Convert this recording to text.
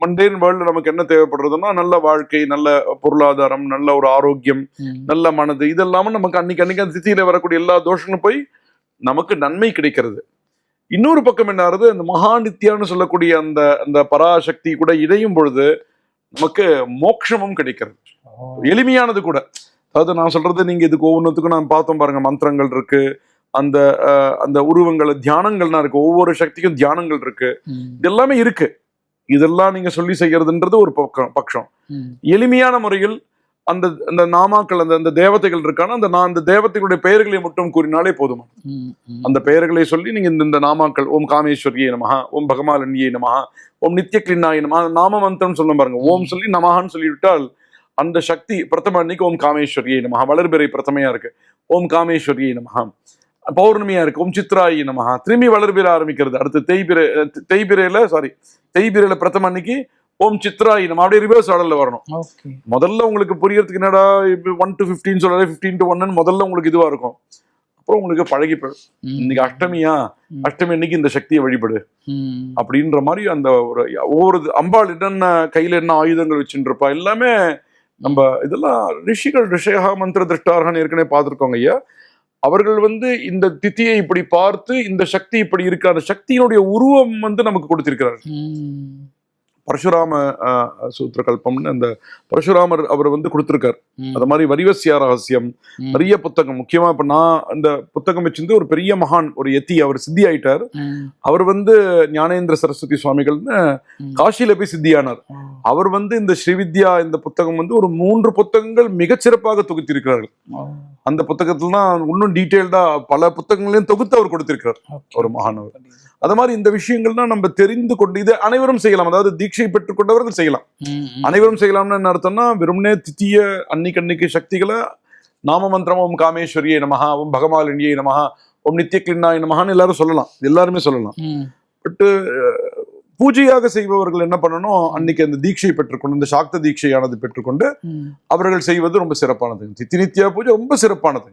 Mundane world நமக்கு என்ன தேவைப்படுறதுன்னா நல்ல வாழ்க்கை நல்ல பொருளாதாரம் நல்ல ஒரு ஆரோக்கியம். நல்ல மனது இதெல்லாம நமக்கு அன்னைக்கு அன்னைக்கு அந்த திதியில வரக்கூடிய எல்லா தோஷங்களும் போய் நமக்கு நன்மை கிடைக்கிறது இன்னொரு பக்கம் என்ன ஆகுது அந்த மகா நித்யான்னு சொல்லக்கூடிய அந்த அந்த பராசக்தி கூட இணையும் பொழுது நமக்கு மோட்சமும் கிடைக்கிறது. எளிமையானது கூட அதாவது நான் சொல்றது நீங்க இதுக்கு ஒவ்வொன்றுத்துக்கும் நான் பார்த்தோம் பாருங்க மந்திரங்கள் இருக்கு அந்த அந்த உருவங்கள் தியானங்கள்லாம் இருக்கு ஒவ்வொரு சக்திக்கும் தியானங்கள் இருக்கு. இது எல்லாமே இருக்கு இதெல்லாம் நீங்க சொல்லி செய்யறதுன்றது ஒரு பக்கம் பட்சம். எளிமையான முறையில் அந்த அந்த நாமாக்கள் அந்த அந்த தேவதைகள் இருக்கான அந்த நான் அந்த தேவதைகளுடைய பெயர்களை மட்டும் கூறினாலே போதுமா. அந்த பெயர்களை சொல்லி நீங்க இந்த இந்த நாமாக்கள் ஓம் காமேஸ்வரியே நமஹா ஓம் பகமாலன்யே நமஹா ஓம் நித்யக்லின்னாய நமஹா நாம மந்திரம் சொல்ல பாருங்க. ஓம் சொல்லி நமஹான்னு சொல்லிவிட்டால் அந்த சக்தி பிரதம அன்னைக்கு ஓம் காமேஸ்வரியே நமஹா வளர்பிறை பிரதமையா இருக்கு. ஓம் காமேஸ்வரியே நமஹா. பௌர்ணமியா இருக்கு ஓம் சித்ராயி நமஹா. திரும்பி வளர்பிறை ஆரம்பிக்கிறது. அடுத்து தேய்பிரை தேய்பிரையில சாரி தேய்பிரையில பிரதம அன்னைக்கு ஓம் சித்ராயி நம்ம அப்படியே ரிவர்ஸ் ஆர்டர்ல வரணும். முதல்ல உங்களுக்கு புரியறதுக்கு என்னடா இப்போ ஒன் டு ஃபிஃப்டின் சொல்றாரு ஃபிஃப்டீன் டு ஒன்னு முதல்ல உங்களுக்கு இதுவா இருக்கும். அப்புறம் உங்களுக்கு பழகி போயிடும். இன்னைக்கு அஷ்டமியா. அஷ்டமி அன்னைக்கு இந்த சக்தியை வழிபடு. அப்படின்ற மாதிரி அந்த ஒரு ஒவ்வொரு அம்பாள் என்னென்ன கையில என்ன ஆயுதங்கள் வச்சுட்டு இருப்பா எல்லாமே நம்ம இதெல்லாம் ரிஷிகள் ரிஷயா மந்திர திருஷ்டார்கன் ஏற்கனவே பார்த்துருக்கோங்க ஐயா. அவர்கள் வந்து இந்த தித்தியை இப்படி பார்த்து இந்த சக்தி இப்படி இருக்கு. அந்த சக்தியினுடைய உருவம் வந்து நமக்கு கொடுத்திருக்கிறார்கள். பரசுராம சூத்திர கல்பம்னு அந்த பரசுராமர் அவர் வந்து கொடுத்திருக்கார். அது மாதிரி வரிவசியா ரகசியம். நிறைய புத்தகம் முக்கியமா இப்ப நான் அந்த புத்தகம் வச்சிருந்து ஒரு பெரிய மகான் ஒரு எத்தி அவர் சித்தி ஆயிட்டார். அவர் வந்து ஞானேந்திர சரஸ்வதி சுவாமிகள்னு ம். காசியில போய் சித்தியானார். அவர் வந்து இந்த ஸ்ரீவித்யா இந்த புத்தகம் வந்து ஒரு மூன்று புத்தகங்கள் மிகச்சிறப்பாக தொகுத்திருக்கிறார்கள். அந்த புத்தகத்துல தான் இன்னும் டீட்டெயில்டா பல புத்தகங்களையும் தொகுத்து அவர் கொடுத்திருக்கிறார். ஒரு மகானவர் அது மாதிரி இந்த விஷயங்கள்லாம் நம்ம தெரிந்து கொண்டு இது அனைவரும் செய்யலாம் அதாவது தீட்சை பெற்றுக்கொண்டவர்கள் செய்யலாம். அனைவரும் செய்யலாம்னு என்ன அர்த்தம்னா வெறும்னே தித்திய அன்னைக்கு அன்னைக்கு சக்திகளை நாம மந்திரம் ஓம் காமேஸ்வரியே நமஹா ஓம் பகமாலினியே நமஹா ஓம் நித்யக்லின்னாய் நமஹான்னு எல்லாரும் சொல்லலாம் எல்லாருமே சொல்லலாம். பட்டு பூஜையாக செய்பவர்கள் என்ன பண்ணணும் அன்னைக்கு அந்த தீட்சை பெற்றுக்கொண்டு இந்த சாக்த தீட்சையானது பெற்றுக்கொண்டு. அவர்கள் செய்வது ரொம்ப சிறப்பானது தித்தி நித்யா பூஜை ரொம்ப சிறப்பானது